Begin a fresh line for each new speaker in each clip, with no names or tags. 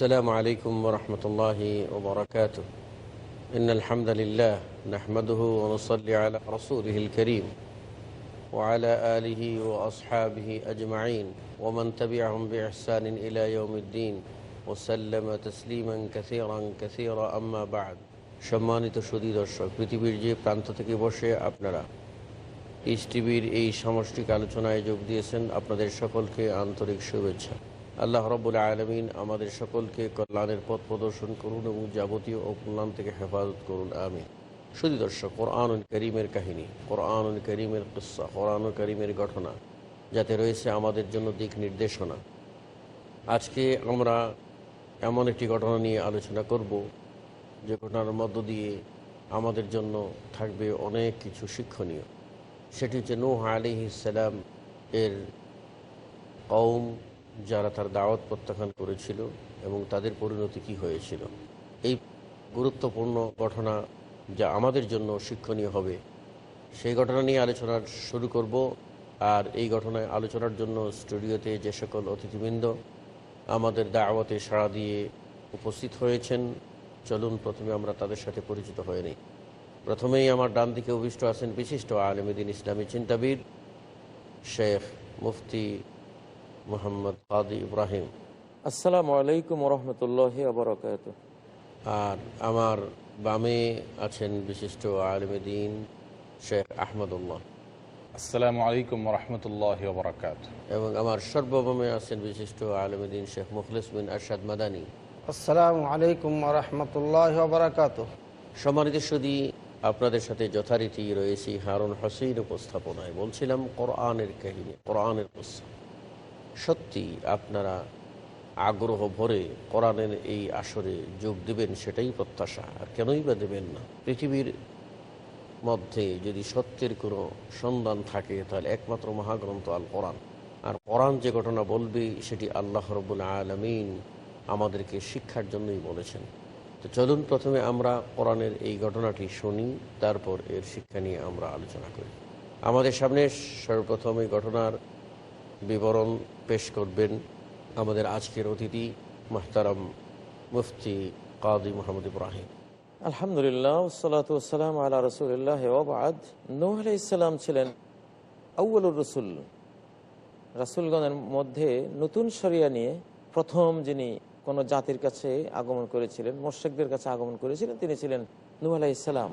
السلام عليكم ورحمة الله وبركاته إن الحمد لله نحمده ونصلي على رسوله الكريم وعلى آله وأصحابه أجمعين ومن تبعهم بإحسان إلى يوم الدين وسلم تسليما كثيرا كثيرا أما بعد সম্মানিত সুদী দর্শক পৃথিবীর যে প্রান্ত থেকে বসে আপনারা ইস টিভির এই সামষ্টিক আলোচনায় যোগ দিয়েছেন আপনাদের সকলকে আন্তরিক শুভেচ্ছা আল্লাহ রব্বুল আলমিন আমাদের সকলকে কল্যাণের পথ প্রদর্শন করুন এবং যাবতীয় ও অকল্যাণ থেকে হেফাজত করুন আমি শুধু দর্শক, কোরআনুল করিমের কাহিনী, কোরআনুল করিমের কিস্সা, কোরআনুল করিমের ঘটনা, যাতে রয়েছে আমাদের জন্য দিক নির্দেশনা। আজকে আমরা এমন একটি ঘটনা নিয়ে আলোচনা করব, যে ঘটনার মধ্য দিয়ে আমাদের জন্য থাকবে অনেক কিছু শিক্ষণীয়। সেটি হচ্ছে নূহ আলি ইসালাম এর কৌম যারা তার দাওয়াত প্রত্যাখ্যান করেছিল এবং তাদের পরিণতি কি হয়েছিল। এই গুরুত্বপূর্ণ ঘটনা যা আমাদের জন্য শিক্ষণীয় হবে, সেই ঘটনা নিয়ে আলোচনা শুরু করব। আর এই ঘটনায় আলোচনার জন্য স্টুডিওতে যে সকল অতিথিবৃন্দ আমাদের দাওয়াতে সাড়া দিয়ে উপস্থিত হয়েছেন, চলুন প্রথমে আমরা তাদের সাথে পরিচিত হয়ে নিই। প্রথমেই আমার ডান দিকে অভিষ্ট আছেন বিশিষ্ট আলমদিন ইসলামী চিন্তাবিদ, শেখ মুফতি মোহাম্মদ কাদি ইব্রাহিম।
আসসালামু আলাইকুম রহমতুল্লাহ আবরকাত
আর আমার বামে আছেন বিশিষ্ট আলমদিন শেখ আহমদুল্লাহ।
আসসালামু আলাইকুম রহমতুল্লাহ বরকাত
এবং আমার সর্বভৌমে আছেন বিশিষ্ট আলমদিন শেখ মুখলিস বিন আরশাদ মাদানী।
আসসালামু আলাইকুম রহমতুল্লাহ বারাকাত
সম্মানিত সুদী আপনাদের সাথে যথারীতি রয়েছি হারুন হোসেন উপস্থাপনায়। বলছিলাম কোরআনের কাহিনী কোরআনের প্রস্তাব সত্যি আপনারা আগ্রহ ভরে কোরআনের এই আসরে যোগ দেবেন, সেটাই প্রত্যাশা। আর কেনই বা দেবেন না? পৃথিবীর মধ্যে যদি সত্যের কোনো সন্ধান থাকে, তাহলে একমাত্র মহাগ্রন্থ আল কোরআন। আর কোরআন যে ঘটনা বলবে, সেটি আল্লাহ রবুল আলমিন আমাদেরকে শিক্ষার জন্যই বলেছেন। তো চলুন প্রথমে আমরা কোরআনের এই ঘটনাটি শুনি, তারপর এর শিক্ষা নিয়ে আমরা আলোচনা করি। আমাদের সামনে সর্বপ্রথম এই ঘটনার বিবরণ পেশ করবেন আমাদের আজকের অতিথি মাহতারাম মুফতি কাদি মোহাম্মদ ইব্রাহিম।
আলহামদুলিল্লাহ সালাতাম আল্লাহ রসুল্লাহ ওবাদ নূহ আলাই ইসলাম ছিলেন আউ্বলুর রসুল। রাসুলগণের মধ্যে নতুন সরিয়া নিয়ে প্রথম যিনি কোন জাতির কাছে আগমন করেছিলেন মোর্শেকদের কাছে আগমন করেছিলেন তিনি ছিলেন নূহ আলাই ইসলাম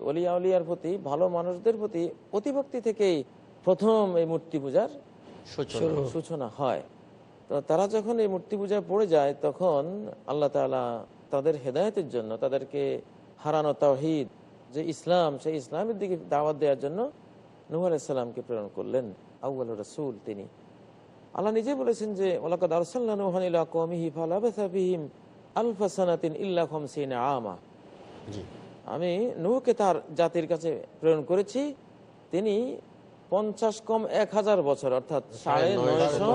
অলিয়া উলিয়ার প্রতি ভালো মানুষদের প্রতি অতিভক্তি থেকেই প্রথম এই মূর্তি পূজার
সূচনা।
হয়। তো তারা যখন এই মূর্তি পূজায় পড়ে যায় তখন আল্লাহ তালা তাদের হেদায়তের জন্য তাদেরকে হারানো তাহিদ যে ইসলাম সেই ইসলামের দিকে দাওয়াত দেওয়ার জন্য নুহ আলাইসাল্লামকে প্রেরণ করলেন আউ্ল রসুল তিনি। আল্লাহ নিজে বলেছেন যে ওলাকাদ আমা। আমি নূহকে তার জাতির কাছে প্রেরণ করেছি তিনি পঞ্চাশ কম এক হাজার বছর অর্থাৎ সাড়ে নয়শো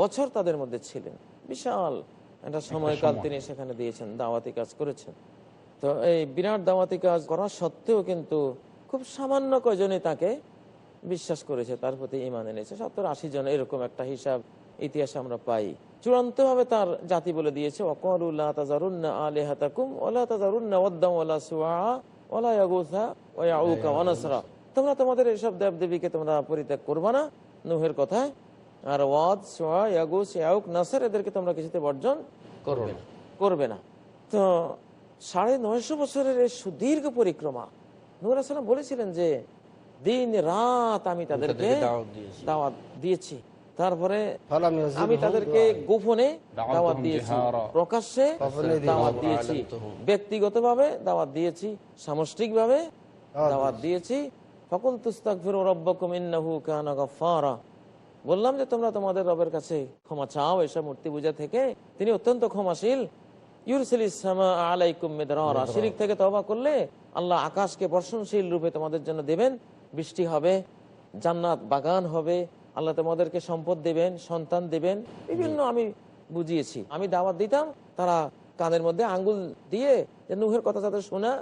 বছর। তাদের মধ্যে ছিলেন। বিশাল। একটা সময়কাল তিনি সেখানে দিয়েছেন দাওয়াতি কাজ করেছেন। তো এই বিরাট দাওয়াতি কাজ করা সত্ত্বেও কিন্তু খুব সামান্য কয়জনই তাকে বিশ্বাস করেছে তার প্রতি ইমান এনেছে। সত্তর আশি জন এরকম একটা হিসাব ইতিহাসে আমরা পাই। চূড়ান্ত ভাবে তার জাতি বলে দিয়েছে অকরুল্লাহ ওলা ওলা তোমরা তোমাদের এইসব দেব দেবীকে তোমরা পরিত্যাগ করবা না। নুহের কথায় আর ওয়াদ সোয়া ইয়াগুস ইয়াউক নাসার এদেরকে তোমরা কিছুতে বর্জন
করবে না।
করবে না। তো সাড়ে নয়শো বছরের এই সুদীর্ঘ পরিক্রমা নূর আসলাম বলেছিলেন যে দিন রাত আমি তাদেরকে
দাওয়াত দিয়েছি।
তারপরে আমি তাদেরকে গোপনে দাওয়াত দিয়েছি। প্রকাশ্যে দাওয়াত
দিয়েছি। আলামতুহুম।
ব্যক্তিগতভাবে দাওয়াত দিয়েছি। সামষ্টিক ভাবে দাওয়াত দিয়েছি। ফকুল তুস্তাক ফির রব্বকুম ইন্নাহু কানা গাফফারা। বললাম যে তোমরা তোমাদের রবের কাছে ক্ষমা চাও এসব মূর্তি পূজা থেকে। তিনি অত্যন্ত ক্ষমাশীল। ইউরসিল ইসলামা আলাইকুম মিদরারা। শিরিক থেকে তওবা করলে আল্লাহ আকাশকে বর্ষণশীল রূপে তোমাদের জন্য দেবেন বৃষ্টি হবে জান্নাত বাগান হবে আল্লাহ তোমাদেরকে সম্পদ দেবেন সন্তান দেবেন। বিভিন্ন আমি বুঝিয়েছি। আমি দাওয়াত দিতাম তারা কানের মধ্যে আঙ্গুল দিয়ে নুহের কথা যাতে শোনা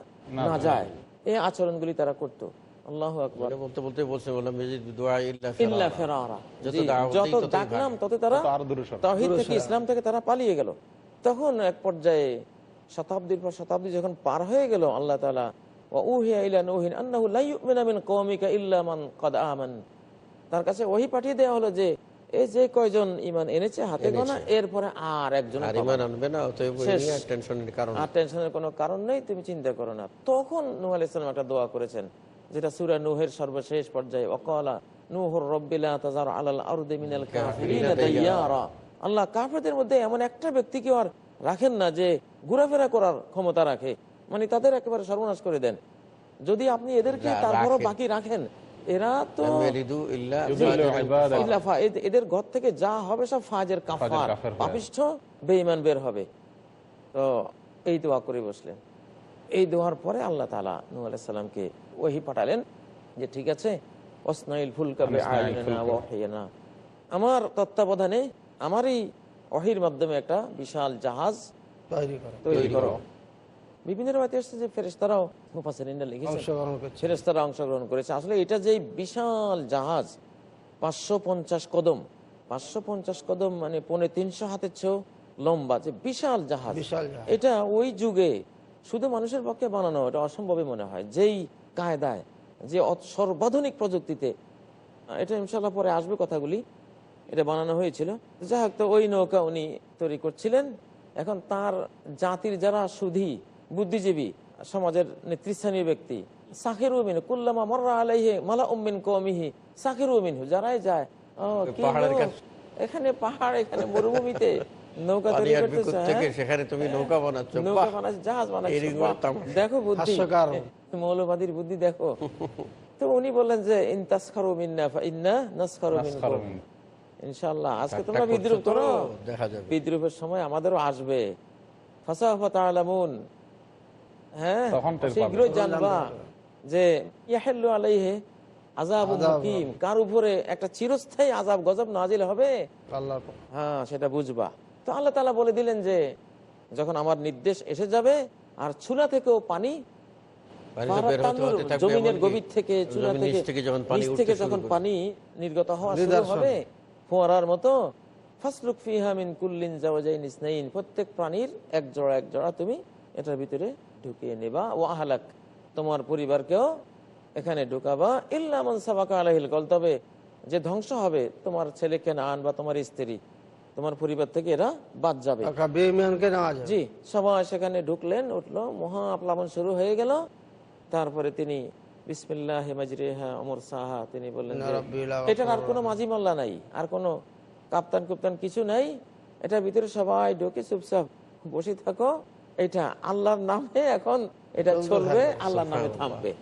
না যায়। এই আচরণগুলি তারা করতো। আল্লাহ আকবর।
বলতে বলতে বলছে বললাম মেজিদ দোয়া ইল্লা
ইল্লা
ফেরারা। যত
জি,
দাওয়াত
যত
দিই ততই
ডাকলাম তত তারা
তত আরও দূরে সরে।
তাওহীদ থেকে ইসলাম থেকে তারা পালিয়ে গেল। তখন এক পর্যায়ে শতাব্দীর পর শতাব্দী যখন পার হয়ে গেল আল্লাহ তালা উহিয়া ইলা নুহিন আন্নাহু লা ইউমিনা মিন কওমিকা ইল্লা মান কাদ আমান। তার কাছে ওহি পাঠিয়ে দেওয়া হলো যে এই যে কয়জন ইমান এনেছে হাতে গোনা এরপরে আর একজন
ইমান আনবে না টেনশনের কারণ
আর টেনশনের কোনো কারণ নেই তুমি চিন্তা করো না। তখন নুহ আলাইহিস সালাম একটা দোয়া করেছেন। যেটা সূরা নূহের সর্বশেষ পর্যায়ে ওয়াকালা নূহুর রাব্বিলা তাযার আলাল আরদি মিনাল কাফিরিনা দাইয়ারা আল্লাহ কাফেরদের মধ্যে এমন একটা ব্যক্তিকে আর রাখেন না যে ঘোরাফেরা করার ক্ষমতা রাখে মানে তাদের একেবারে সর্বনাশ করে দেন। যদি আপনি এদেরকে তারপরও বাকি রাখেন এরা তো এদের ঘর থেকে যা হবে সব ফাজের কাফার। পাপিষ্ঠ বেঈমান বের হবে। তো এই দোয়া করে বসলেন। এই দোয়ার পরে আল্লাহ তালা নূহ আলাইহিস সালামকে ওহি পাঠালেন যে ঠিক আছে অসনাইল ফুলকাবে আয়না আমার তত্ত্বাবধানে আমারই অহির মাধ্যমে একটা বিশাল জাহাজ
তৈরি করো।
বিভিন্ন এসছে যে ফেরেস্তারাও ফেরেস্তারা অংশগ্রহণ করেছে। আসলে এটা যে বিশাল জাহাজ পাঁচশো পঞ্চাশ কদম পাঁচশো পঞ্চাশ কদম মানে পৌনে তিনশো হাতের চেয়েও লম্বা যে বিশাল জাহাজ।
বিশাল জাহাজ।
এটা ওই যুগে শুধু মানুষের পক্ষে বানানো এটা অসম্ভবই মনে হয়। যেই কায়দায় যে সর্বাধুনিক প্রযুক্তিতে এটা ইনশাল্লাহ পরে আসবে কথাগুলি এটা বানানো হয়েছিল। যাই হোক তো ওই নৌকা উনি তৈরি করছিলেন। এখন তার জাতির যারা সুধী বুদ্ধিজীবী সমাজের নেতৃস্থানীয় ব্যক্তি সাখের উমিন কুল্লামা মর্রা আলাইহে মালা উম্মিন কমিহি সাখের উমিন যারাই যায়। এখানে পাহাড় এখানে মরুভূমিতে। নৌকা তৈরি
আর
হ্যাঁ?
থেকে সেখানে তুমি নৌকা বানাচ্ছ।
নৌকা
বাহ!
জাহাজ বানাচ্ছে
এরকম
বাহ!
তামাশা।
দেখো বুদ্ধি। মৌলবাদীর বুদ্ধি দেখো। তো উনি বললেন যে ইন মিন্না ইন্না নাসখারু
নাসখারু
মিনকুম।
মিনকুম।
ইনশাআল্লাহ আজকে তোমরা বিদ্রুপ করো।
দেখা যাবে।
বিদ্রুপের সময় আমাদেরও আসবে। ফাসাফা তাআলামুন। হ্যাঁ? শীঘ্রই জানবা যে ইয়াহিল্লু আলাইহি কার উপরে একটা চিরস্থায়ী আজাব গজব নাজিল হবে? হ্যাঁ সেটা বুঝবা। তো আল্লাহ তালা বলে দিলেন যে যখন আমার নির্দেশ এসে যাবে আর চুলা থেকেও পানি
পানি তো বের হতে
পারাত্তানুর
হতে থাকবে
জমিনের গভীর থেকে চুলা থেকে
থেকে যখন পানি
নিচ
উঠতে
থেকে
শুরু
যখন
করবে।
পানি নির্গত হওয়া শুরু হবে ফোয়ারার মতো ফাসলুক ফিহা কুল্লিন জাওয়াজাইন ইসনাইন প্রত্যেক প্রাণীর এক জোড়া এক জোড়া তুমি এটার ভিতরে ঢুকিয়ে নেবা। ও আহালাক তোমার পরিবারকেও এখানে ঢুকাবা। ইল্লামান সাবাকা আলাইহিল কল তবে যে ধ্বংস হবে তোমার ছেলে কেনান বা তোমার স্ত্রী। তোমার পরিবার থেকে এরা বাদ যাবে। জি সবাই সেখানে ঢুকলেন উঠল মহা প্লাবন শুরু হয়ে গেল। তারপরে তিনি বিসমিল্লাহ মাজরিহা অমর সাহা তিনি বললেন যে,
ইন্না রাব্বি লা
এটার আর কোনো মাঝি মাল্লা নাই আর কোনো কাপ্তান কুপ্তান কিছু নাই। এটার ভিতরে সবাই ঢুকে চুপচাপ বসে থাকো। এটা আল্লাহর নামে এখন এটা চলবে আল্লাহর নামে থামবে।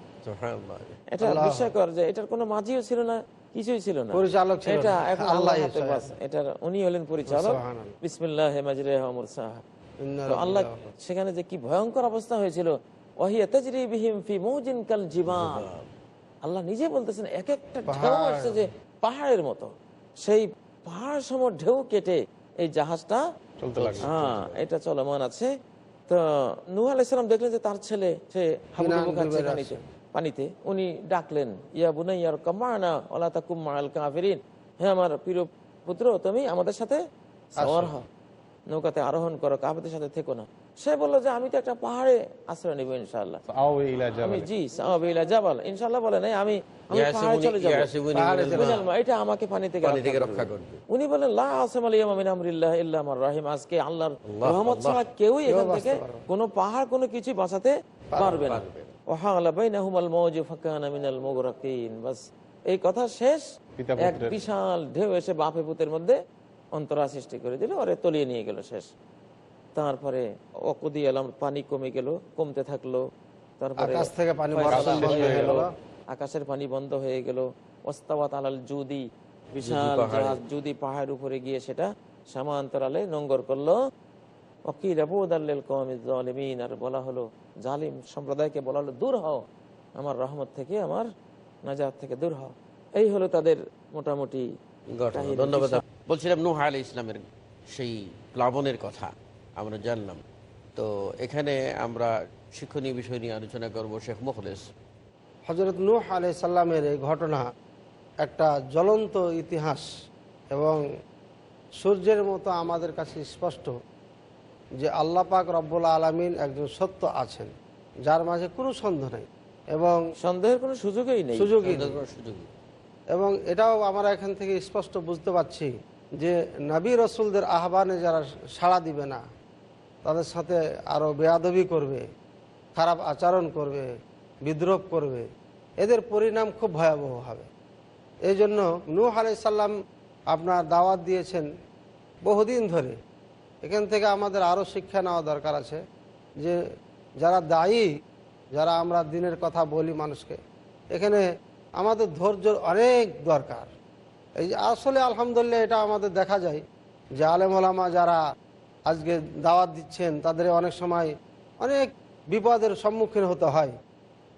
এটা বিস্ময়কর যে এটার কোনো মাঝিও ছিল না। কিছুই ছিল না।
পরিচালক
এটা এখন
আল্লাহ
এটার উনি হলেন পরিচালক।
সুবহানাল্লাহ।
বিসমিল্লাহ মাজরিহা সাহা। তো আল্লাহ সেখানে যে কি ভয়ঙ্কর অবস্থা হয়েছিল ওয়াহিয়া তাজরি বিহিম ফি মৌজিন কাল জিবাল। আল্লাহ নিজে বলতেছেন এক একটা ঢেউ আসছে যে পাহাড়ের মতো। সেই পাহাড় সম ঢেউ কেটে এই জাহাজটা হ্যাঁ এটা চলমান আছে। তো নুহ আলাইসালাম দেখলেন যে তার ছেলে সে হাবুডুবু খাচ্ছে
ডুবে
পানিতে উনি ডাকলেন ইয়া বুনাইয়ার কামানা ওলা তাকুম মাআল কাফিরিন হে আমার প্রিয় পুত্র তুমি আমাদের সাথে সওয়ার হও নৌকাতে আরোহণ করো কাফেরদের সাথে থেকো না। সে বলল যে আমি তো একটা পাহাড়ে আশ্রয় নিবো জি সাহাবিলা জাবাল। ইনশাআল্লাহ বলে নাই আমি এটা আমাকে পানি থেকে উনি বলেন রাহিম। আজকে আল্লাহর
আল্লাহ,
রহমত ছাড়া কেউই এখান থেকে কোনো পাহাড় কোনো কিছু বাঁচাতে পারবে না।
পারবে
ওয়াহালা বাইনাহুমাল মাওজু ফাকানা মিনাল মুগরাকিন। বাস এই কথা শেষ। এক বিশাল ঢেউ এসে বাপে পুতের মধ্যে অন্তরা সৃষ্টি করে দিল ওরে তলিয়ে নিয়ে গেল শেষ। তারপরে অকুদি পানি কমে গেল কমতে থাকল। তারপরে। আকাশের পানি বন্ধ হয়ে গেল। ওস্তাওয়াত আলাল জুদি বিশাল জুদি পাহাড়ের উপরে গিয়ে সেটা সামান্তরালে নোঙ্গর করল। অকিল আবুদাল্লিল জালিমিন আর বলা হলো জালিম সম্প্রদায়কে বলা হলো দূর হও আমার রহমত থেকে আমার নাজাত থেকে দূর হও। এই হলো তাদের মোটামুটি
ঘটনা। ধন্যবাদ। বলছিলাম নূহ আলী ইসলামের সেই প্লাবনের কথা আমরা জানলাম। তো এখানে আমরা শিক্ষণীয় বিষয় নিয়ে আলোচনা করব শেখ মুখলেস।
হজরত নূহ আলাই সাল্লামের এই ঘটনা একটা জ্বলন্ত ইতিহাস এবং সূর্যের মতো আমাদের কাছে স্পষ্ট। যে আল্লাহ পাক রব্বুল আলমিন একজন সত্য আছেন যার মাঝে কোনো সন্দেহ নেই এবং
সন্দেহের কোনো সুযোগই নেই।
সুযোগই। এবং এটাও আমরা এখান থেকে স্পষ্ট বুঝতে পারছি যে নবী রসুলদের আহ্বানে যারা সাড়া দিবে না তাদের সাথে আরও বেয়াদবি করবে খারাপ আচরণ করবে বিদ্রোহ করবে এদের পরিণাম খুব ভয়াবহ হবে। এই জন্য নূহ আলাইসাল্লাম আপনার দাওয়াত দিয়েছেন বহুদিন ধরে। এখান থেকে আমাদের আরও শিক্ষা নেওয়া দরকার আছে যে যারা দায়ী যারা আমরা দিনের কথা বলি মানুষকে এখানে আমাদের ধৈর্য অনেক দরকার। এই যে আসলে আলহামদুলিল্লাহ এটা আমাদের দেখা যায় যে আলেম ওলামা যারা আজকে দাওয়াত দিচ্ছেন তাদের অনেক সময় অনেক বিপদের সম্মুখীন হতে হয়।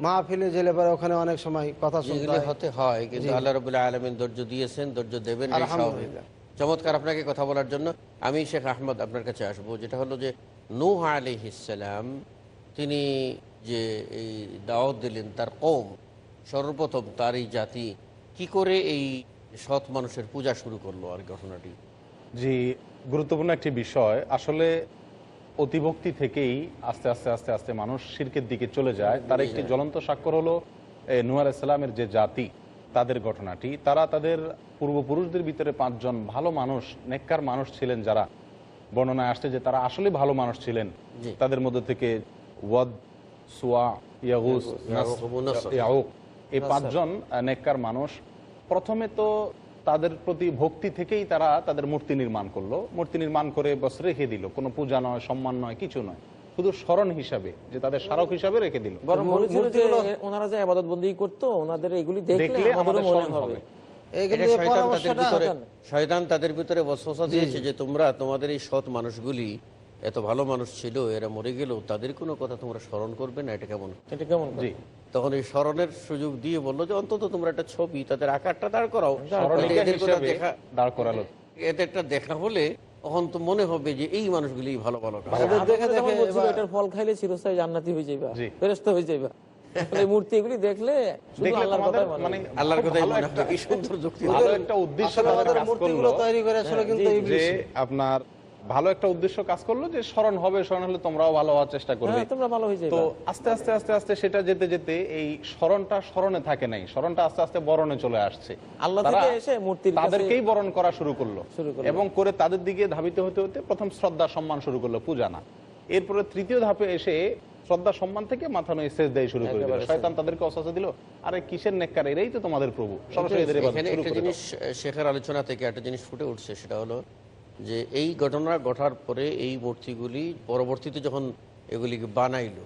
মাহফিলে জেলে পরে ওখানে অনেক সময় কথা শুনতে
হতে হয় কিন্তু আল্লাহ রবুল্লাহ আলমিন ধৈর্য দিয়েছেন ধৈর্য দেবেন
আলহামদুলিল্লাহ।
চমৎকার আপনাকে কথা বলার জন্য। আমি শেখ আহমদ আপনার কাছে আসব যেটা হলো যে নূহ আলিহিসাল্লাম তিনি যে এই দাওয়াত দিলেন তার কম সর্বপ্রথম তার এই জাতি কি করে এই সৎ মানুষের পূজা শুরু করল আর ঘটনাটি?
জি গুরুত্বপূর্ণ একটি বিষয়। আসলে অতিভক্তি থেকেই আস্তে আস্তে আস্তে আস্তে মানুষ শিরকের দিকে চলে যায়। তার একটি জ্বলন্ত স্বাক্ষর হলো নুয়ার ইসলামের যে জাতি তাদের ঘটনাটি তারা তাদের পূর্বপুরুষদের ভিতরে পাঁচজন ভালো মানুষ নেককার মানুষ ছিলেন যারা। বর্ণনায় আসছে যে তারা আসলে ভালো মানুষ ছিলেন। তাদের মধ্যে থেকে ওয়াদ সুয়া। ইয়াউক এই পাঁচজন নেককার মানুষ। প্রথমে তো তাদের প্রতি ভক্তি থেকেই তারা তাদের মূর্তি নির্মাণ করল। মূর্তি নির্মাণ করে বস রেখে দিল কোনো পূজা নয় সম্মান নয় কিছু নয়। শুধু স্মরণ হিসাবে যে তাদের স্মারক হিসাবে রেখে দিল।
ওনারা যে আবাদত বন্দি করতো ওনাদের এগুলি দেখলে
আমাদের
মনে হবে।
শয়তান তাদের ভিতরে
শয়তান।
শয়তান তাদের ভিতরে বসবসা দিয়েছে যে তোমরা তোমাদের এই সৎ মানুষগুলি এত ভালো মানুষ ছিল এরা মরে গেলেও তাদের কোনো কথা তোমরা স্মরণ করবে না এটা কেমন?
এটা কেমন
জি।
তখন এই স্মরণের সুযোগ দিয়ে বলল যে অন্তত তোমরা একটা ছবি তাদের আকারটা দাঁড় করাও। দেখা
দাঁড় করালো।
এদের একটা দেখা হলে তখন তো মনে হবে যে এই মানুষগুলি ভালো ভালো
দেখে দেখে
এটার ফল খাইলে চিরস্থায়ী জান্নাতি হয়ে যাইবা ফেরস্ত হয়ে যাইবা।
দেখলে
মনে
মানে
মনে।
আপনার ভালো একটা উদ্দেশ্য কাজ করল যে স্মরণ হবে স্মরণ হলে তোমরাও ভালো হওয়ার চেষ্টা করবে।
হ্যাঁ, তোমরা ভালো হয়ে
তো আস্তে আস্তে আস্তে আস্তে সেটা যেতে যেতে এই স্মরণটা স্মরণে থাকে নাই স্মরণটা আস্তে আস্তে বরণে চলে আসছে।
আল্লাহ থেকে এসে মূর্তির কাছে-
তাদেরকেই বরণ করা শুরু করল। এবং করে তাদের দিকে ধাবিত হতে হতে প্রথম শ্রদ্ধা সম্মান শুরু করল পূজা না। এরপরে তৃতীয় ধাপে এসে শ্রদ্ধা সম্মান থেকে মাথা নয় শেষ দেয় শুরু করে দিল। শয়তান তাদেরকে অসাসা দিল আরে কিসের নেককার? এরাই তো তোমাদের প্রভু। সরাসরি এদের
একটা জিনিস শেখের আলোচনা থেকে একটা জিনিস ফুটে উঠছে সেটা হলো যে এই ঘটনা ঘটার পরে এই মূর্তিগুলি পরবর্তীতে যখন এগুলিকে বানাইলো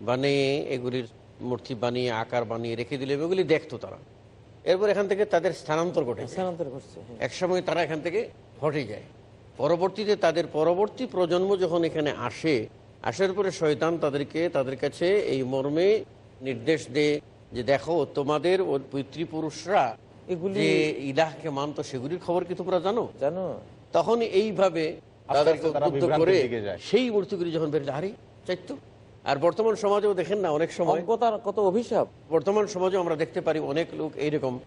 বানিয়ে এগুলির মূর্তি বানিয়ে আকার বানিয়ে রেখে দিলে এগুলি দেখতো তারা। এরপর এখান থেকে তাদের স্থানান্তর ঘটে
স্থানান্তর করছে হ্যাঁ।
একসময় তারা এখান থেকে হটে যায়। পরবর্তীতে তাদের পরবর্তী প্রজন্ম যখন এখানে আসে আসার পরে শয়তান তাদেরকে তাদের কাছে এই মর্মে নির্দেশ দেয় যে দেখো তোমাদের পিতৃপুরুষরা
এগুলি-
ইলাহকে মানতো সেগুলির খবর কি তোমরা জানো?
জানো।
তখন এইভাবে তাদেরকে উদ্বুদ্ধ করে সেই মূর্তিগুলি যখন বেরোলে আরে চাইতো। আর বর্তমান সমাজেও দেখেন না অনেক সময়
কত অভিশাপ।
বর্তমান সমাজে আমরা দেখতে পারি অনেক লোক এইরকম।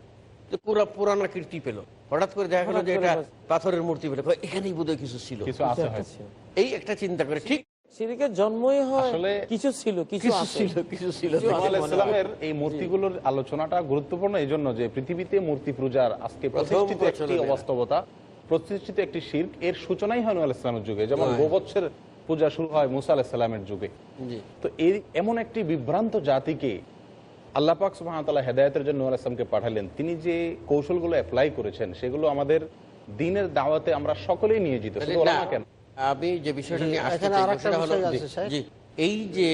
পুরা পুরানা কীর্তি পেল। হঠাৎ করে দেখা গেল যে এটা পাথরের মূর্তি পেল এখানেই বোধহয় কিছু ছিল।
কিছু আছে হয়তো।
আছে।
এই একটা চিন্তা করে ঠিক
সিরিকের জন্মই হয়
আসলে-
কিছু ছিল কিছু
কিছু
আছে।
ছিল কিছু ছিল।
কিছু আছে।
ইসমাইল ইসলামের এই মূর্তিগুলোর আলোচনাটা গুরুত্বপূর্ণ এই জন্য যে পৃথিবীতে মূর্তি পূজার আজকে প্রতিষ্ঠিত একটি। অবাস্তবতা প্রতিষ্ঠিত একটি শির্ক এর সূচনাই হয় আল ইসলামের যুগে যেমন গোবৎসের পূজা শুরু হয় মুসা আলাহিসাল্লামের যুগে। তো এই এমন একটি বিভ্রান্ত জাতিকে আল্লাহ পাক সুবাহতাল্লাহ হেদায়তের জন্য নূর আসলামকে পাঠালেন। তিনি যে কৌশলগুলো অ্যাপ্লাই করেছেন সেগুলো আমাদের দিনের দাওয়াতে আমরা সকলেই নিয়োজিত। শুধু
না,
ওলামা কেন?
আমি যে বিষয়টা নিয়ে এই যে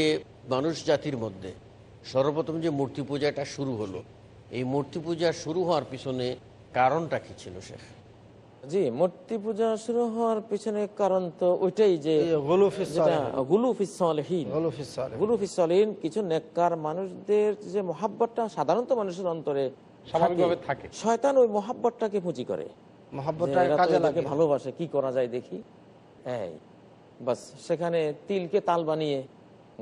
মানুষ জাতির মধ্যে সর্বপ্রথম যে মূর্তি পূজাটা শুরু হলো এই মূর্তি পূজা শুরু হওয়ার পিছনে কারণটা কি ছিল শেখ?
জি মূর্তি পূজা শুরু হওয়ার পিছনে কারণ তো ওইটাই যে কিছু নেককার মানুষদের যে মহাব্বতটা সাধারণত মানুষের অন্তরে
থাকে।
শয়তান ওই মহাব্বতটাকে পুঁজি করে। ভালোবাসে কি করা যায় দেখি? এই বাস সেখানে তিলকে তাল বানিয়ে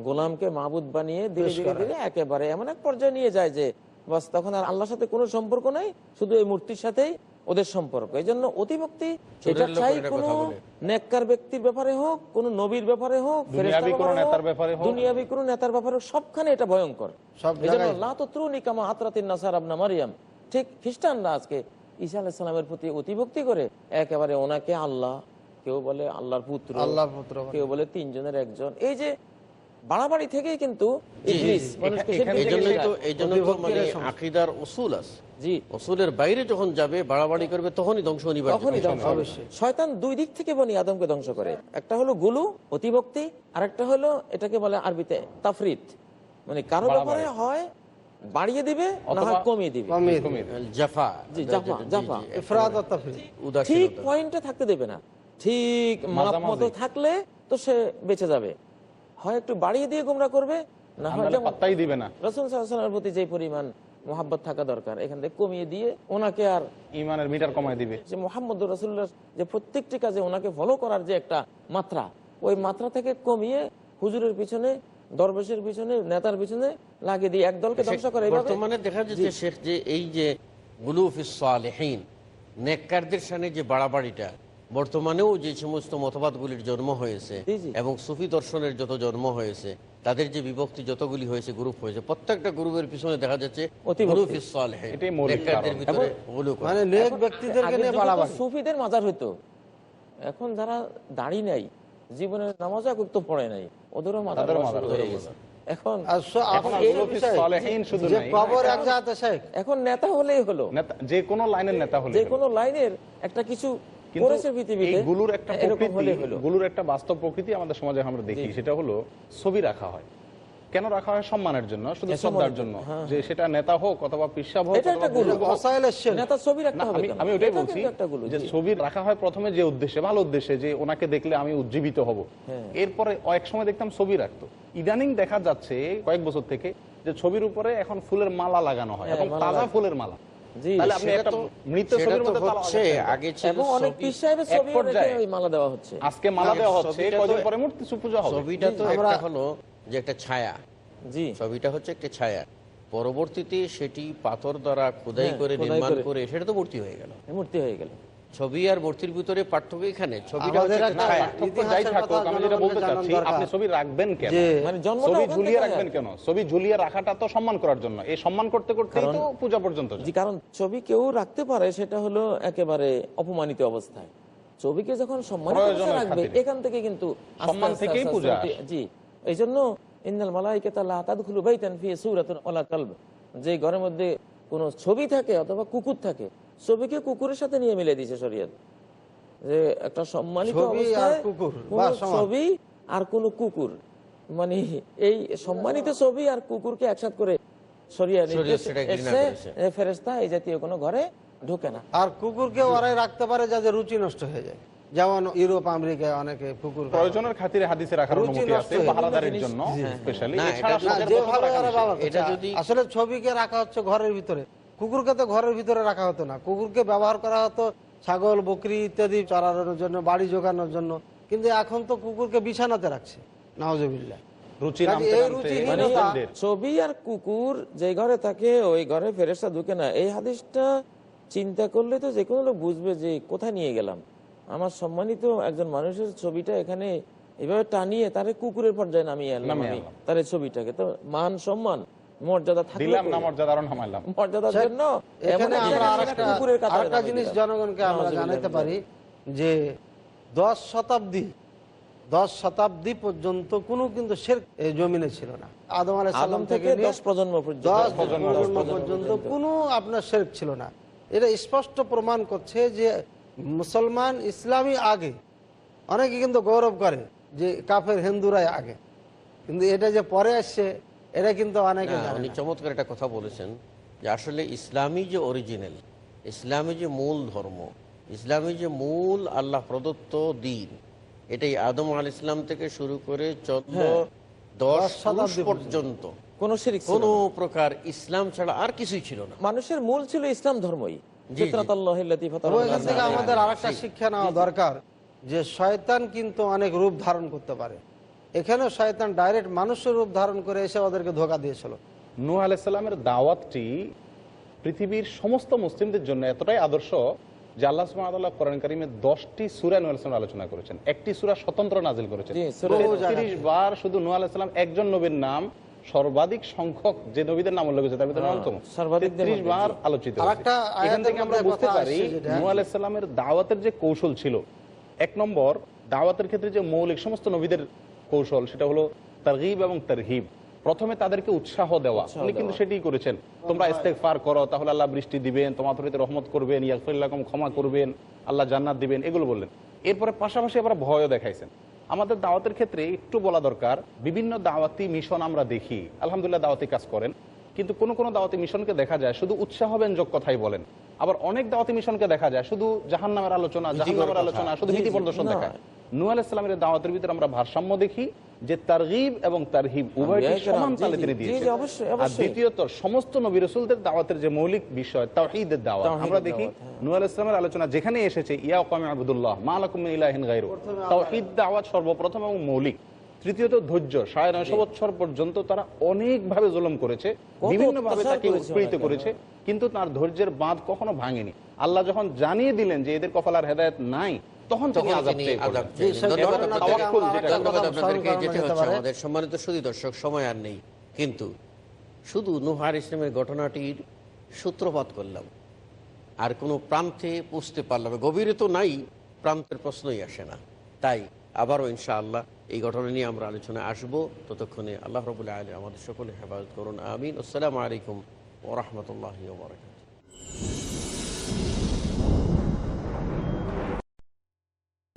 গোলামকে মাহবুদ বানিয়ে ধীরে
পেশ
ধীরে ধীরে একেবারে এমন এক পর্যায়ে নিয়ে যায় যে বাস তখন আর আল্লাহর সাথে কোনো সম্পর্ক নাই শুধু এই মূর্তির সাথেই ওদের সম্পর্ক। এই জন্য অতিভক্তি এটা চাই কোনো নেককার ব্যক্তির ব্যাপারে হোক কোন নবীর ব্যাপারে হোক
দুনিয়াবি কোনো নেতার ব্যাপারে হোক।
সবখানে এটা ভয়ঙ্কর। এই জন্য নাসার আবনা মারিয়াম। ঠিক খ্রিস্টানরা আজকে ঈসা আলাইসালামের প্রতি অতিভক্তি করে একেবারে ওনাকে আল্লাহ কেউ বলে আল্লাহর পুত্র
আল্লাহর পুত্র
কেউ বলে তিনজনের একজন। এই যে বাড়াবাড়ি থেকেই কিন্তু
মানে
সমস্যা।
আকিদার উসুল আছে।
জি।
উসুলের বাইরে যখন যাবে বাড়াবাড়ি করবে তখনই ধ্বংস
তখনই ধ্বংস হবে।
অবশ্যই।
শয়তান দুই দিক থেকে বনি আদমকে ধ্বংস করে। একটা হলো গুলু অতিভক্তি আর একটা হলো এটাকে বলে আরবিতে তাফরিত মানে
কারও
ব্যাপারে হয় বাড়িয়ে দিবে না কমিয়ে দিবে।
জাফা।
জাফা। ঠিক পয়েন্টে থাকতে দেবে না। ঠিক মাপ মতো থাকলে তো সে বেঁচে যাবে। হয় একটু বাড়িয়ে দিয়ে গোমরা করবে? না হয়
দিবে না।
রসুল সাল্লামের প্রতি যে পরিমাণ মোহাব্বত থাকা দরকার এখান থেকে কমিয়ে দিয়ে ওনাকে আর
ইমানের মিটার কমায় দিবে।
যে মোহাম্মদ রসুল্লাহ যে প্রত্যেকটি কাজে ওনাকে ফলো করার যে একটা মাত্রা ওই মাত্রা থেকে কমিয়ে হুজুরের পিছনে দরবেশের পিছনে নেতার পিছনে লাগিয়ে দিয়ে এক দলকে ধ্বংস করে
বর্তমানে দেখা যাচ্ছে শেখ যে এই যে গুলুফিস সালেহীন নেককারদের সামনে যে বাড়াবাড়িটা বর্তমানেও যে সমস্ত মতবাদগুলির জন্ম হয়েছে। এবং সুফি দর্শনের যত জন্ম হয়েছে তাদের যে বিভক্তি যতগুলি হয়েছে গ্রুপ হয়েছে প্রত্যেকটা গ্রুপের পিছনে দেখা যাচ্ছে।
মানে
সুফিদের মাজার হইতো এখন যারা দাড়ি নাই জীবনের নামাজও একটু পড়ে নাই ওদেরও মাজার হয়ে গেছে। এখন নেতা হলেই হলো।
যে কোনো লাইনের নেতা হলে
যে কোনো লাইনের একটা কিছু
কিন্তু
করেছে পৃথিবীতে
এই গুলুর একটা
এরকম
প্রকৃতি
হলে হলো।
গুলুর একটা বাস্তব প্রকৃতি আমাদের সমাজে আমরা দেখি সেটা হলো ছবি রাখা হয়। কেন রাখা হয়? সম্মানের জন্য শুধু শ্রদ্ধার জন্য।
জন্য,
যে সেটা নেতা হোক অথবা পিসাব হোক
এটা একটা
অথবা
গুলু।
বুজুর্গ হোক।
ওসাইলের শেখ
নেতা ছবি রাখতে
না,
হবে
আমি ওটাই বলছি যে ছবি রাখা হয় প্রথমে যে উদ্দেশ্যে ভালো উদ্দেশ্যে যে ওনাকে দেখলে আমি উজ্জীবিত হব।
হ্যাঁ।
এরপরে এক সময় দেখতাম ছবি রাখতো। ইদানিং দেখা যাচ্ছে কয়েক বছর থেকে যে ছবির উপরে এখন ফুলের মালা লাগানো হয়
হ্যাঁ,
এবং তাজা ফুলের মালা।
জি
তাহলে আপনি
সেটা
একটা
তো-
মৃত
সেটা
ছবির
তো
মধ্যে তালা
হচ্ছে
লাগাচ্ছেন।
আগে ছিল
এবং অনেক
ছবি।
পীর সাহেবের
এক
ছবি
পর্যায়ে-
ওই মালা দেওয়া হচ্ছে।
আজকে মালা
না,
দেওয়া হচ্ছে
ছবিটা তো-
কদিন পরে মূর্তি পূজা হবে।
ছবিটা তো
আমরা-
একটা হলো যে একটা ছায়া।
জি।
ছবিটা হচ্ছে একটা ছায়া। পরবর্তীতে সেটি পাথর দ্বারা খোদাই
হ্যাঁ,
করে নির্মাণ
করে।
করে সেটা তো মূর্তি হয়ে গেল।
মূর্তি হয়ে গেল।
ছবি আর মূর্তির ভিতরে পার্থক্য এখানে? ছবিটা
আমাদের
হচ্ছে একটা
একটা-
ছায়া।
পার্থক্য
ইতিহাসের
যাই থাকুক,
কথা
আমি যেটা বলতে চাচ্ছি আপনি ছবি রাখবেন কেন?
যে
মানে
ছবি ঝুলিয়ে রাখবেন কেন? ছবি ঝুলিয়ে রাখাটা তো সম্মান করার জন্য। এই সম্মান করতে করতেই তো
কারণ-
পূজা পর্যন্ত
কারণ ছবি কেউ রাখতে পারে সেটা হলো একেবারে অপমানিত অবস্থায়। ছবিকে যখন সম্মানিত রাখবে এখান থেকে কিন্তু
সম্মান থেকেই পূজা
জি এই জন্য ইন্নাল মালাইকাতা লা তাদখুলু বাইতান ফি সূরাতিন ওয়ালা যে ঘরের মধ্যে কোনো ছবি থাকে অথবা কুকুর থাকে ছবিকে কুকুরের সাথে নিয়ে মিলে দিয়েছে শরীয়ত। যে একটা সম্মানিত
ছবি আর
কোনো
বাহ, সমান।
ছবি আর কোন কুকুর। মানে এই সম্মানিত ছবি আর কুকুরকে একসাথ করে সরিয়ে
শরীয়ত সেটা ঘৃণা করেছে।
ফেরেস্তা এই জাতীয় কোনো ঘরে ঢোকে না।
আর কুকুরকে ওরাই রাখতে পারে যাদের রুচি নষ্ট হয়ে যায়। যেমন ইউরোপ আমেরিকায় অনেকে কুকুর
প্রয়োজনের খাতিরে হাদিসে রাখার অনুমতি আছে পাহারাদারের জন্য স্পেশালি
আসলে ছবিকে রাখা হচ্ছে ঘরের ভিতরে। কুকুরকে তো ঘরের ভিতরে রাখা হতো না। কুকুরকে ব্যবহার করা হতো ছাগল বকরি ইত্যাদি চড়ানোর জন্য বাড়ি জোগানোর জন্য। কিন্তু এখন তো কুকুরকে বিছানাতে রাখছে। রুচিহীনতা-
মানে ছবি আর কুকুর যে ঘরে থাকে ওই ঘরে ফেরেস্তা ঢুকে না। এই হাদিসটা চিন্তা করলে তো যে কোনো লোক বুঝবে যে কোথায় নিয়ে গেলাম। আমার সম্মানিত একজন মানুষের ছবিটা এখানে এভাবে টানিয়ে তারে কুকুরের পর্যায়ে নামিয়ে আনলাম আমি তার ছবিটাকে। তো মান সম্মান। মর্যাদা
দিলাম না মর্যাদা আরও নামাইলাম।
মর্যাদার জন্য
এখানে আমরা আরেকটা
কুকুরের কাতারে
আরেকটা
নামিয়ে
জিনিস জনগণকে আমরা জানাতে পারি যে দশ শতাব্দী দশ শতাব্দী পর্যন্ত কোনো কিন্তু শের জমিনে ছিল না। আদম আলাই
থেকে
থেকে
দশ প্রজন্ম
দশ
প্রজন্ম
প্রজন্ম
পর্যন্ত।
পর্যন্ত। কোনো আপনার শেরক ছিল না। এটা স্পষ্ট প্রমাণ করছে যে মুসলমান ইসলামী আগে অনেকে কিন্তু গৌরব করে যে কাফের হিন্দুরাই আগে। কিন্তু এটা যে পরে আসছে এটা কিন্তু অনেকে
উনি চমৎকার একটা কথা বলেছেন যে আসলে ইসলামী যে অরিজিনাল ইসলামী যে মূল ধর্ম ইসলামী যে মূল আল্লাহ প্রদত্ত দিন এটাই আদম আল ইসলাম থেকে শুরু করে চোদ্দ দশ
দশ শতাব্দী
পর্যন্ত।
কোন
কোনো প্রকার ইসলাম ছাড়া আর কিছুই ছিল না।
মানুষের মূল ছিল ইসলাম ধর্মই।
আমাদের আরেকটা শিক্ষা নেওয়া দরকার যে শয়তান কিন্তু অনেক রূপ ধারণ করতে পারে। এখানেও শয়তান ডাইরেক্ট মানুষের রূপ ধারণ করে এসে ওদেরকে ধোকা দিয়েছিল।
নূহ আলাইসাল্লামের দাওয়াতটি পৃথিবীর সমস্ত মুসলিমদের জন্য এতটাই আদর্শ যে আল্লাহ সুবহানাহু কোরআন কারিমে দশটি সুরা নূহ আলাইহিস আলোচনা করেছেন। একটি সুরা স্বতন্ত্র নাজিল করেছেন।
জি,
বার শুধু নূহ আলাইহিস একজন নবীর নাম সর্বাধিক সংখ্যক যে নবীদের নাম উল্লেখ হয়েছে তার ভিতরে
হ্যাঁ,
অন্যতম। তেত্রিশ বার আলোচিত
আর
হয়েছে।
একটা
এখান থেকে আমরা বুঝতে পারি দাওয়াতের যে কৌশল ছিল এক নম্বর দাওয়াতের ক্ষেত্রে যে মৌলিক সমস্ত নবীদের কৌশল সেটা হলো তারগিব এবং তারহিব। প্রথমে তাদেরকে উৎসাহ দেওয়া। উনি কিন্তু। সেটাই করেছেন। তোমরা ইস্তেগফার করো তাহলে আল্লাহ বৃষ্টি দিবেন তোমাদের প্রতি রহমত করবেন ইয়াগফিরলাকুম ক্ষমা করবেন আল্লাহ জান্নাত দিবেন এগুলো বললেন। এরপরে পাশাপাশি আবার ভয়ও দেখাইছেন। আমাদের দাওয়াতের ক্ষেত্রে একটু বলা দরকার বিভিন্ন দাওয়াতি মিশন আমরা দেখি আলহামদুলিল্লাহ দাওয়াতি কাজ করেন কিন্তু কোন কোন দাওয়াতি মিশনকে দেখা যায় শুধু উৎসাহ ব্যঞ্জক কথাই বলেন। আবার অনেক দাওয়াতি মিশনকে দেখা যায় শুধু জাহান্নামের আলোচনা জাহান্নামের। আলোচনা শুধু ভীতি প্রদর্শন দেখায়। নূহ আলাইহিস দাওয়াতের ভিতরে আমরা ভারসাম্য দেখি যে তারগিব এবং তারহিব উভয়টি সমান তালে তিনি দিয়েছেন। আর দ্বিতীয়ত সমস্ত নবী রসুলদের দাওয়াতের যে মৌলিক বিষয় তাওহীদের দাওয়াত। আমরা দেখি
দাওয়াত, হ্যাঁ।
নূহ আলাইহিস সালামের আলোচনা যেখানে এসেছে ইয়া কওমি আবুদুল্লাহ মা লাকুম ইলাহিন গায়রু তাওহীদ দাওয়াত সর্বপ্রথম এবং মৌলিক। তৃতীয়ত ধৈর্য। সাড়ে নয়শো বছর পর্যন্ত তারা অনেক ভাবে জুলুম করেছে
কত
বিভিন্ন ভাবে তাকে উৎপীড়িত করেছে কিন্তু তার ধৈর্যের বাঁধ কখনো ভাঙেনি। আল্লাহ যখন জানিয়ে দিলেন যে এদের কপালার হেদায়েত নাই তখন।
আমাদের সম্মানিত সুদী দর্শক সময় আর নেই। কিন্তু শুধু নুহার ইসলামের ঘটনাটির সূত্রপাত করলাম। আর কোনো প্রান্তে পুষতে পারলাম গভীরে তো নাই প্রান্তের প্রশ্নই আসে না। তাই আবারও ইনশাআল্লাহ এই ঘটনা নিয়ে আমরা আলোচনায় আসব। ততক্ষণে আল্লাহ রবুল্লাহ আলী আমাদের সকলে হেফাজত করুন। আমিন। আসসালামু আলাইকুম ওরহমতুল্লাহ বরকাত